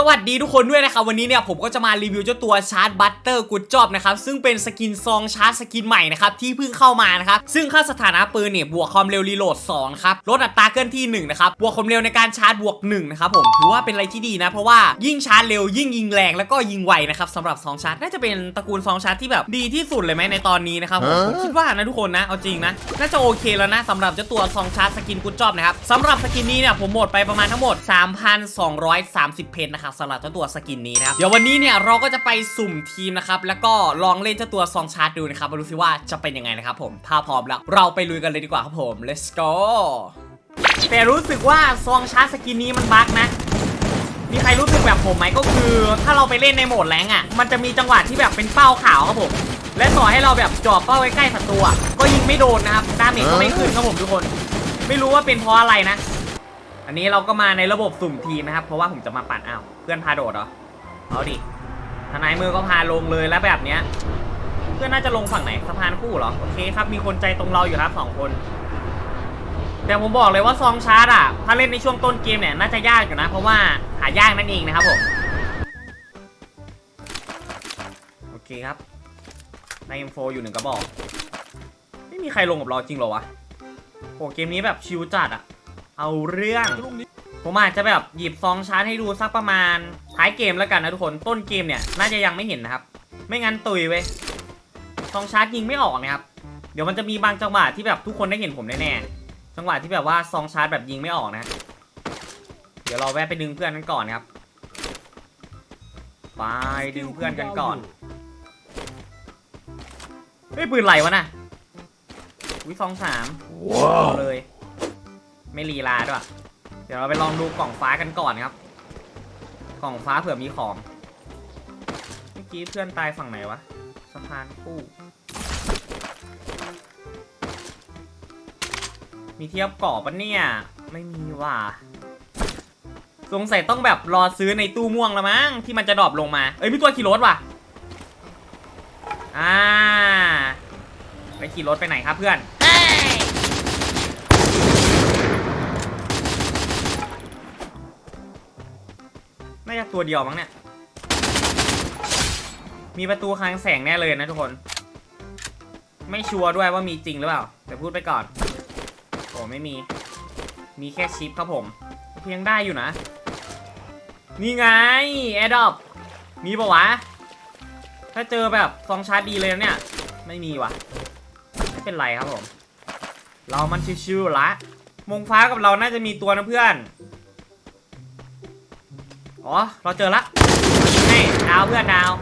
สวัสดีทุกคนด้วยนะครับวันนี้เนี่ยผมก็จะมารีวิวเจ้าตัวชาร์จบัตเตอร์กูดจอบนะครับซึ่งเป็นสกินซองชาร์จสกินใหม่นะครับที่เพิ่งเข้ามานะครับซึ่งค่าสถานะปืนเนี่ยบวกความเร็วรีโหลด2ครับลดอัตราเคลื่อนที่1นะครับบวกความเร็วในการชาร์จบวก1นะครับผมถือว่าเป็นอะไรที่ดีนะ เพราะว่ายิ่งชาร์จเร็วยิ่งยิงแรงแล้วก็ยิงไวนะครับสำหรับซองชาร์จน่าจะเป็นตระกูลซองชาร์จที่แบบดีที่สุดเลยไหมในตอนนี้นะครับผมคิดว่านะทุกคนนะเอาจริงนะน่าจะโอเคแล้วนะสำหรับเจ้าตัวซองชาร์จสกินกูดจอบนะครับสำหรับสกินนี้เนี่ยผมหมดไปประมาณทั้งหมด 3,230 เพนนะครับสำหรับเจ้าตัวสกินนี้นะครับเดี๋ยววันนี้เนี่ยเราก็จะไปสุ่มทีมนะครับแล้วก็ลองเล่นเจ้าตัวซองชาร์จดูนะครับมาดูซิว่าจะเป็นยังไงนะครับผมถ้าพร้อมแล้วเราไปลุยกันเลยดีกว่าครับผม let's go แต่รู้สึกว่าซองชาร์จสกินนี้มันบั๊กนะมีใครรู้สึกแบบผมไหมก็คือ ถ้าเราไปเล่นในโหมดแรงอะ มันจะมีจังหวะที่แบบเป็นเป้าขาวครับผม และต่อให้เราแบบจ่อเป้าไว้ใกล้ศัตรูก็ยิงไม่โดนนะครับดาเมจก็ไม่ขึ้นครับผมทุกคน ไม่รู้ว่าเป็นเพราะอะไรนะ อันนี้เราก็มาในระบบสุ่มทีมนะครับ เพราะว่าผมจะมาปั่นอ้าวเพื่อนพาโดดเหรอ เอาดิทนายมือก็พาลงเลยแล้วแบบเนี้ย เพื่อนน่าจะลงฝั่งไหนสะพานคู่เหรอ โอเคครับ มีคนใจตรงเราอยู่ครับสองคน แต่ผมบอกเลยว่าซองชาร์จอะ ถ้าเล่นในช่วงต้นเกมเนี่ยน่าจะยากอยู่นะ เพราะว่าหายากนั่นเองนะครับผม โอเคครับใน M4 อยู่หนึ่งกระบอก ไม่มีใครลงกับเราจริงหรอวะโหเกมนี้แบบชิวจัดอะ เอาเรื่อง ผมอาจจะแบบหยิบซองชาร์จให้ดูสักประมาณท้ายเกมแล้วกันนะทุกคนต้นเกมเนี่ยน่าจะยังไม่เห็นนะครับ ไม่งั้นตุยเว้ยซองชาร์จยิงไม่ออกนะครับ เดี๋ยวมันจะมีบางจังหวะที่แบบทุกคนได้เห็นผมแน่ๆจังหวะที่แบบว่าซองชาร์จแบบยิงไม่ออกนะ เดี๋ยวเราแวะไปดึงเพื่อนกันก่อนครับไปดึงเพื่อนกันก่อนเฮ้ยปืนไหลวะน่ะวิซองสามเอาเลย ไม่ลีลาด้วย เดี๋ยวเราไปลองดูกล่องฟ้ากันก่อนครับ กล่องฟ้าเผื่อมีของ เมื่อกี้เพื่อนตายฝั่งไหนวะสะพานคู่มีเทียบเกาะปะเนี่ย ไม่มีว่ะสงสัยต้องแบบรอซื้อในตู้ม่วงล้วมั้งที่มันจะดรอปลงมา เอ้ยมีตัวขี่รถว่ะ อ่า ไปขี่รถไปไหนครับเพื่อน น่าจะตัวเดียวมั้งเนี่ย มีประตูคลังแสงแน่เลยนะทุกคน ไม่ชัวร์ด้วยว่ามีจริงหรือเปล่า แต่พูดไปก่อน โอ้ไม่มี มีแค่ชิปครับผมเพียงได้อยู่นะ นี่ไงแอดดอปมีปะวะ ถ้าเจอแบบซองชาร์จดีเลยนะเนี่ย ไม่มีวะไม่เป็นไรครับผม เรามันชิวๆละมงฟ้ากับเราน่าจะมีตัวนะเพื่อน อ๋อ เราเจอละนี่ดาวเพื่อนดาว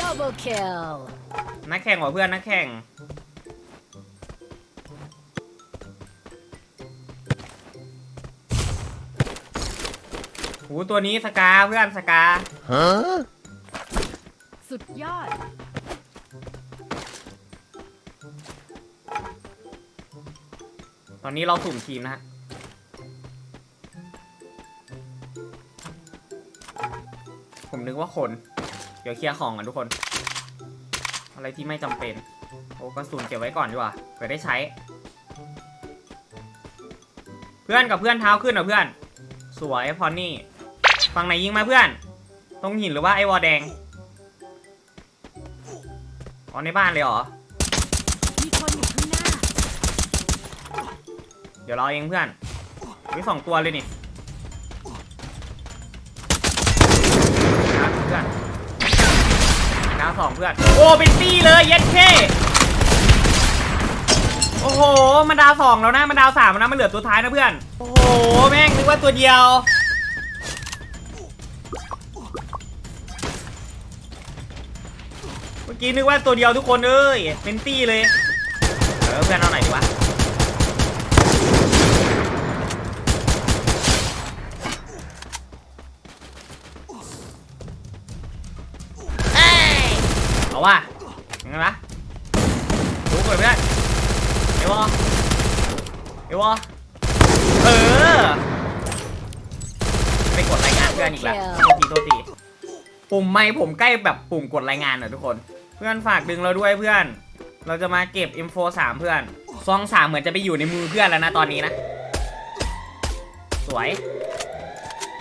Double kill. นักแข่งกว่าเพื่อนนักแข่งหูตัวนี้สกาเพื่อนสกา Huh? สุดยอด อนนี้เราสุ่มทีมนะฮะผมนึกว่าคน เดี๋ยวเคลียร์ของกันทุกคน อะไรที่ไม่จำเป็น โอ้กระสุนเก็บไว้ก่อนดีกว่าเผื่อได้ใช้ เพื่อนกับเพื่อนเท้าขึ้นเหรอเพื่อน สวยพอนนี่ฝั่งไหนยิงมาเพื่อน ตรงหินหรือว่าไอ้วอแดงอ๋อในบ้านเลยเหรอ มีคนอยู่ข้างหน้า เดี๋ยวรอเองเพื่อนมีสองตัวเลยนี่นะเพื่อนนะสองเพื่อน โอ้เป็นตี้เลยเย็ดเคโอ้โหมันดาวสองแล้วนะมันดาวสามแล้วนะมันเหลือตัวท้ายนะเพื่อน โอ้โหแม่งนึกว่าตัวเดียวเมื่อกี้นึกว่าตัวเดียวทุกคนเอ้ยเป็นตี้เลย เออเพื่อนเอาไหนดีวะ เอาว่ะยังไงวะรู้ก่อนเพื่อนไอ้วอไอ้วอเออ ไปกดรายงานเพื่อนอีกแล้วโทษทีโทษทีปุ่ม ไม่ผมใกล้แบบปุ่มกดรายงานหน่อยทุกคน เพื่อนฝากดึงเราด้วยเพื่อน เราจะมาเก็บ M4 3เพื่อน ซองสามเหมือนจะไปอยู่ในมือเพื่อนแล้วนะตอนนี้นะ สวย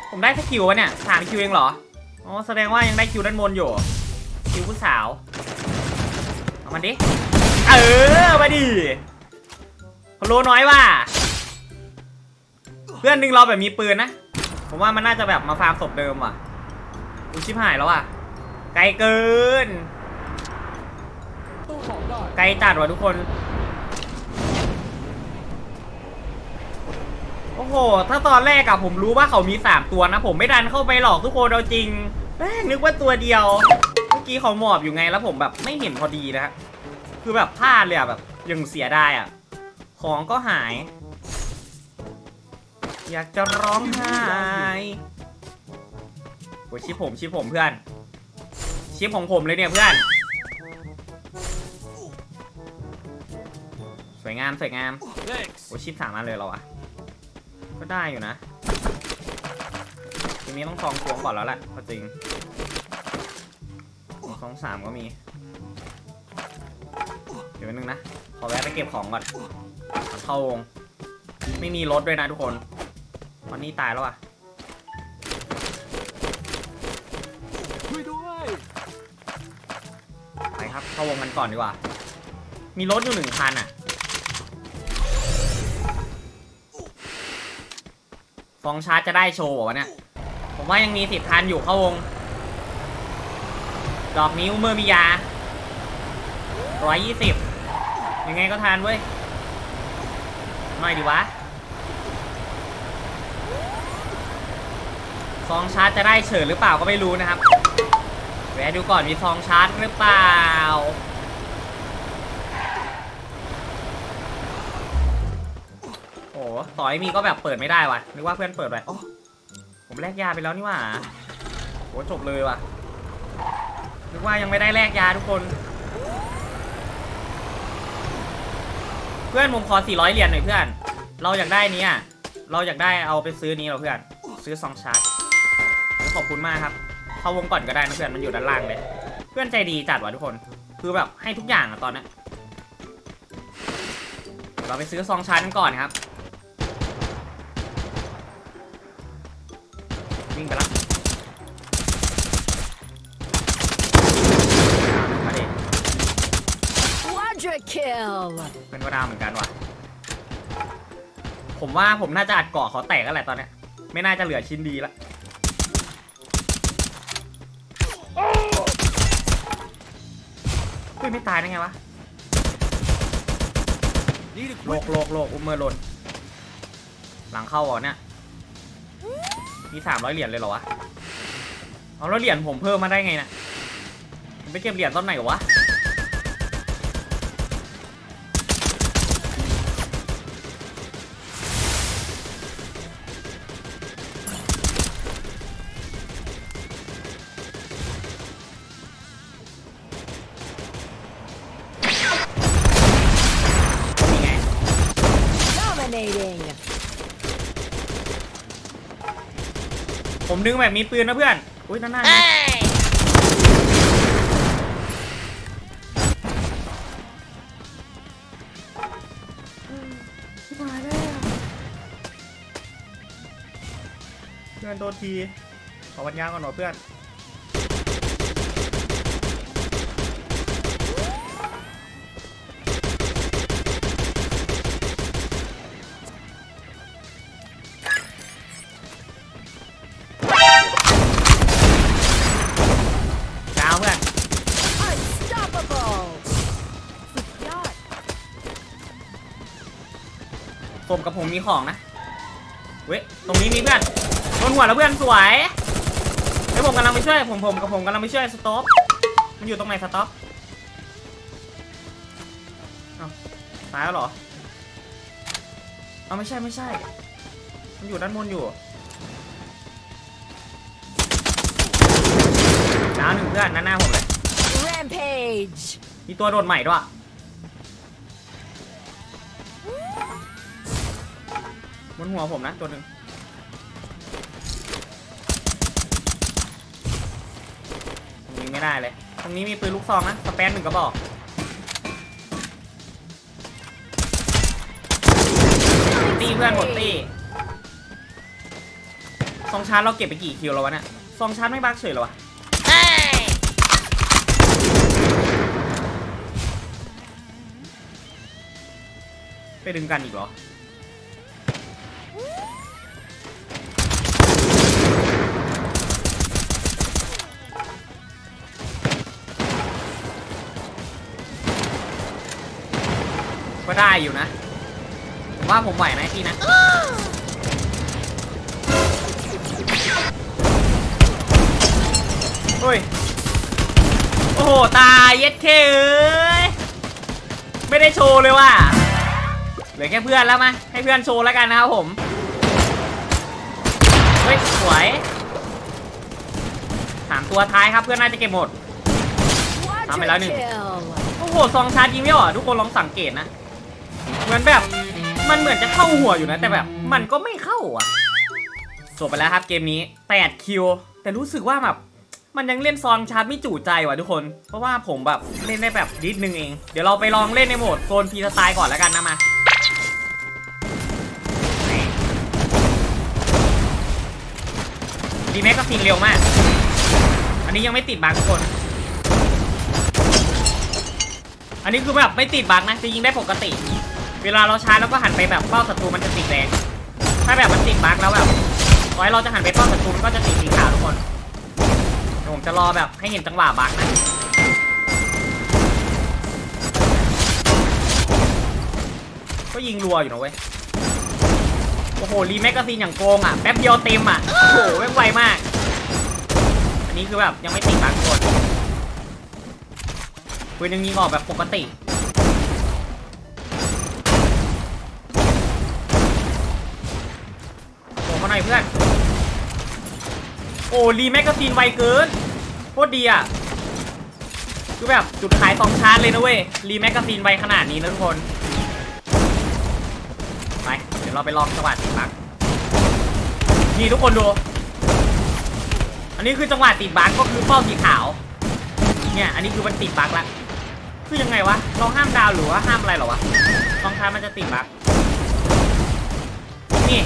ผมได้แค่คิววะเนี่ยสามคิวเองเหรอ อ๋อแสดงว่ายังได้คิวด้านบนอยู่ คิวผู้สาว เอามันดิ เออมาดิพะโลน้อยว่ะเพื่อนดึงเราแบบมีปืนนะ ผมว่ามันน่าจะแบบมาฟาร์มศพเดิมว่ะ อุชิบหายแล้วอะ ไกลเกิน ตู้ของได้ไกลจัดว่ะทุกคน โอ้โห ถ้าตอนแรกอะผมรู้ว่าเขามี 3 ตัวนะ ผมไม่ดันเข้าไปหรอกทุกคนเอาจริงแม่งนึกว่าตัวเดียว เมื่อกี้เขาหมอบอยู่ไงแล้วผมแบบไม่เห็นพอดีนะฮะ คือแบบพลาดเลยอะแบบยังเสียได้อะของก็หาย อยากจะร้องไห้ อ้ยชิปผมชิปผมเพื่อน ชิปของผมเลยเนี่ยเพื่อน สวยงามสวยงามเล็กโอ้ชิปสามอันเลยเหรอวะ ก็ได้อยู่นะ ทีนี้ต้องซองทวงก่อนแล้วแหละก็จริงซองสามก็มี เดี๋ยวนึงนะ ขอแวะไปเก็บของก่อนก่อนเข้าวง ไม่มีรถด้วยนะทุกคนวันนี้ตายแล้วอะ เข้าวงกันก่อนดีกว่า มีรถอยู่หนึ่งคันอะ ฟองชาร์จจะได้โชว์เหรอวะเนี่ย ผมว่ายังมีสิทธิ์ทันอยู่เข้าวง ดอกนิ้วเมื่อมียาร้อยยี่สิบยังไงก็ทานเว้ยหน่อยดีวะฟองชาร์จจะได้เฉิดหรือเปล่าก็ไม่รู้นะครับ แวะดูก่อนมีฟองชาร์จหรือเปล่า โอ้โหต่อให้มีก็แบบเปิดไม่ได้ว่ะ นึกว่าเพื่อนเปิดไว้โอ้ผมแลกยาไปแล้วนี่หว่าโหจบเลยว่ะ นึกว่ายังไม่ได้แลกยาทุกคน เพื่อนผมขอ 400 เหรียญหน่อยเพื่อน เราอยากได้นี้อะ เราอยากได้เอาไปซื้อนี้เหราเพื่อน ซื้อซองชาร์จ ขอบคุณมากครับ เข้าวงก่อนก็ได้นะเพื่อนมันอยู่ด้านล่างเลย เพื่อนใจดีจัดว่ะทุกคน คือแบบให้ทุกอย่างอะตอนเนี้ยเดี๋ยวเราไปซื้อซองชาร์จกันก่อนครับ วิ่งไปละมาดิ Quadra kill. เป็นก็ดาวเหมือนกันว่ะ ผมว่าผมน่าจะอัดเกาะเขาแตกกันแหละตอนเนี้ย ไม่น่าจะเหลือชิ้นดีละ เฮ้ยไม่ตายได้ไงวะโลกโลกโลกอุ้มเมอร์ลนหลังเข้าเหรอเนี่ยมีสามร้อยเหรียญเลยเหรอวะเอาแล้วเหรียญผมเพิ่มมาได้ไงเนะผมไปเก็บเหรียญตอนไหนวะ ดึงแบบมีปืนนะเพื่อน อุ้ยนั่นน่านะมาแล้วเพื่อนโดนที ขอวันยาก่อนหน่อยเพื่อน กับผมมีของนะเว้ยตรงนี้มีเพื่อนโดนหัวแล้วเพื่อนสวยเฮ้ยผมกำลังไปช่วยผมผมกับผมกำลังไปช่วยสต็อปมันอยู่ตรงไหนสต็อปเอ้าตายแล้วเหรอเอาไม่ใช่ไม่ใช่ มันอยู่ด้านบนอยู่ดาวหนึ่งเพื่อนหน้าหน้าผมเลย Rampage. มีตัวโดดใหม่ด้วย นหัวผมนะตัวหนึ่งยิงไม่ได้เลย ตรงนี้มีปืนลูกซองนะสเปนหนึ่งกระบอก ตีเพื่อนหมดตีซองชาร์จเราเก็บไปกี่คิวแล้ววะเนี่ยซองชาร์จไม่บักเฉยหรอวะไปดึงกันอีกเหรอ ก็ได้อยู่นะผมว่าผมไหวนะพี่นะเฮ้ยโอ้โหตายเย็ดเคเอ้ยไม่ได้โชว์เลยว่ะเหลือแค่เพื่อนแล้วมาให้เพื่อนโชว์แล้วกันนะครับผมเฮ้ยสวยสามตัวท้ายครับเพื่อนน่าจะเก็บหมด Quadra Dame la nu. kill. โอ้โหซองชาร์จยิงไม่ออกทุกคนลองสังเกตนะ เหมือนแบบ มันเหมือนจะเข้าหัวอยู่นะ แต่แบบ มันก็ไม่เข้าอะจบไปแล้วครับเกมนี้ 8 คิว แต่รู้สึกว่าแบบมันยังเล่นซองชาร์จไม่จู่ใจว่ะทุกคน เพราะว่าผมแบบเล่นได้แบบนิดนึงเอง เดี๋ยวเราไปลองเล่นในโหมดโซนพีสไตล์ก่อนแล้วกันนะมา ดีแม็กก็ซิงเร็วมาก อันนี้ยังไม่ติดบั๊กทุกคน อันนี้คือแบบไม่ติดบั๊กนะจะยิงได้ปกติ เวลาเราชาร์จแล้วก็หันไปแบบเป้าศัตรูมันจะติดแดงถ้าแบบมันติดบั๊กแล้วแบบร้อยเราจะหันไปเป้าศัตรูมันก็จะติดสีขาวทุกคนผมจะรอแบบให้เห็นจังหวะบั๊กนะก็ยิงรัวอยู่นะเว้ย โอ้โห รีแมกกาซีนอย่างโกงอะ แป๊บเดียวเต็มอะ โอ้โหแม่งไวมาก อันนี้คือแบบยังไม่ติดบั๊กคนปืนยังยิงออกแบบปกติ น่อยเพื่อน โอ้รีแมกกาซีนไวเกินโคตรดีอะคือแบบจุดขายสองชาร์จเลยนะเว้ย รีแมกกาซีนไวขนาดนี้นะทุกคน ไป เดี๋ยวเราไปลองจังหวะติดบั๊กนี่ทุกคนดู อันนี้คือจังหวะติดบั๊กก็คือเป้าสีขาว เนี่ย อันนี้คือมันติดบั๊กละ คือยังไงวะ เราห้ามดาวหรือว่าห้ามอะไรหรอวะรองเท้ามันจะติดบั๊กนี่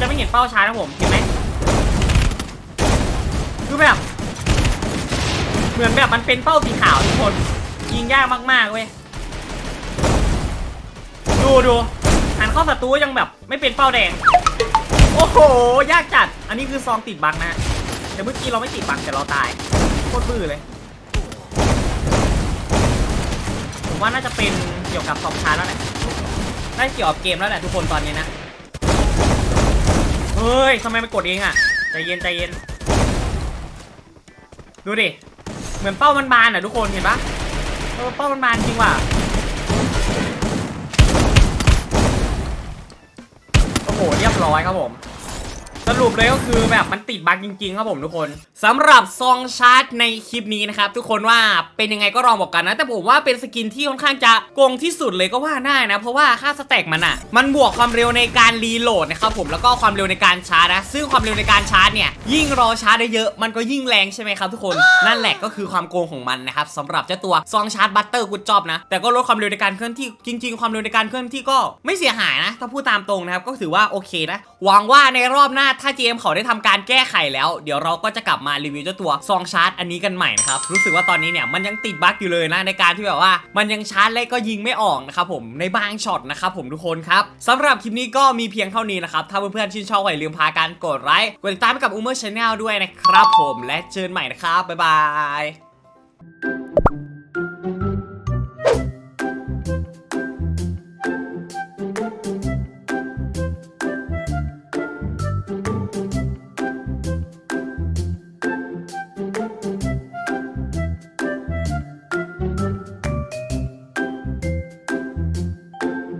จะไม่เห็นเป้าช้านะผมเห็นไหมคือแบบ เหมือนแบบมันเป็นเป้าสีขาวทุกคน ยิงยากมากๆเว้ยดูดูหันเข้าศัตรูยังแบบไม่เป็นเป้าแดง โอ้โห ยากจัด อันนี้คือซองติดบั๊กนะแต่เมื่อกี้เราไม่ติดบั๊กแต่เราตายโคตรบื้อเลยผมว่าน่าจะเป็นเกี่ยวกับสองชาร์แล้วแหละน่าจะเกี่ยวกับเกมแล้วแหละทุกคนตอนนี้นะ เฮ้ยทำไมมันกดเองอะ ใจเย็นใจเย็น ดูดิ เหมือนเป้ามันบานอะทุกคนเห็นปะเออเป้ามันบานจริงว่ะ โอ้โหเรียบร้อยครับผม สรุปเลยก็คือแบบมันติดบั๊กจริงๆครับผมทุกคน สำหรับซองชาร์จในคลิปนี้นะครับ ทุกคนว่าเป็นยังไงก็ลองบอกกันนะ แต่ผมว่าเป็นสกินที่ค่อนข้างจะโกงที่สุดเลยก็ว่าได้นะ เพราะว่าค่าสแต็กมันอะมันบวกความเร็วในการรีโหลดนะครับผมแล้วก็ความเร็วในการชาร์จนะซึ่งความเร็วในการชาร์จเนี่ยยิ่งรอชาร์จได้เยอะมันก็ยิ่งแรงใช่ไหมครับทุกคนนั่นแหละก็คือความโกงของมันนะครับสำหรับเจ้าตัวซองชาร์จบัตเตอร์กูจอบนะแต่ก็ลดความเร็วในการเคลื่อนที่จริง ๆ ความเร็วในการเคลื่อนที่ก็ไม่เสียหายนะ ถ้าพูดตามตรงนะครับก็ถือว่าโอเคนะหวังว่าในรอบหน้าถ้า GM เขาได้ทำการแก้ไขแล้ว เดี๋ยวเราก็จะกลับมารีวิวเจ้าตัวซองชาร์จอันนี้กันใหม่นะครับรู้สึกว่าตอนนี้เนี่ยมันยังติดบั๊กอยู่เลยนะในการที่แบบว่า มันยังชาร์จแล้วก็ยิงไม่ออกนะครับผมในบางช็อตนะครับผมทุกคนครับสำหรับคลิปนี้ก็มีเพียงเท่านี้นะครับถ้าเพื่อนๆชื่นชอบอย่าลืมพากันกดไลค์กดติดตามให้กับอูเมอร์ชาแนลด้วยนะครับผมและเจอกันใหม่นะครับบ๊ายบาย